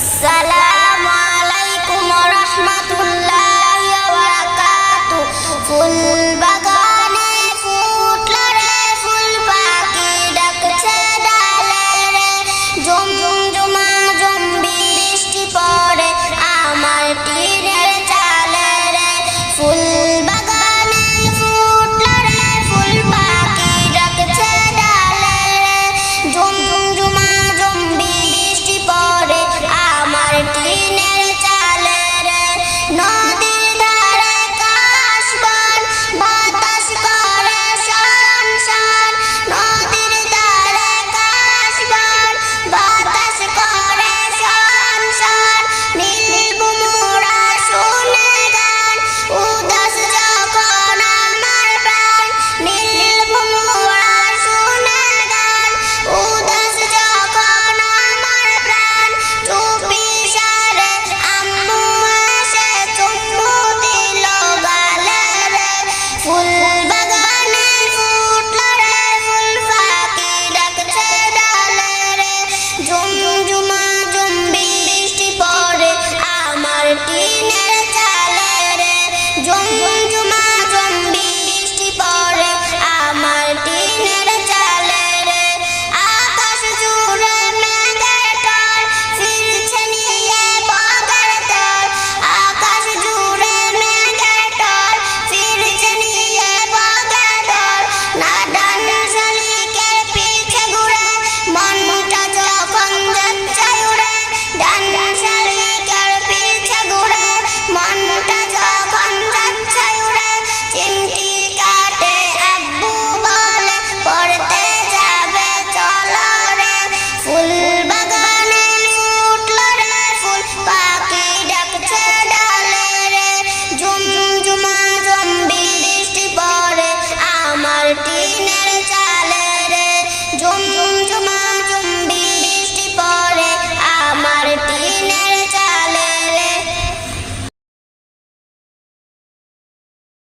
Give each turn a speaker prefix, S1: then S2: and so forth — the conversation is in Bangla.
S1: আসসালামু আলাইকুম ওয়া রাহমাতুল্লাহি ওয়া বারাকাতুহু। ফুল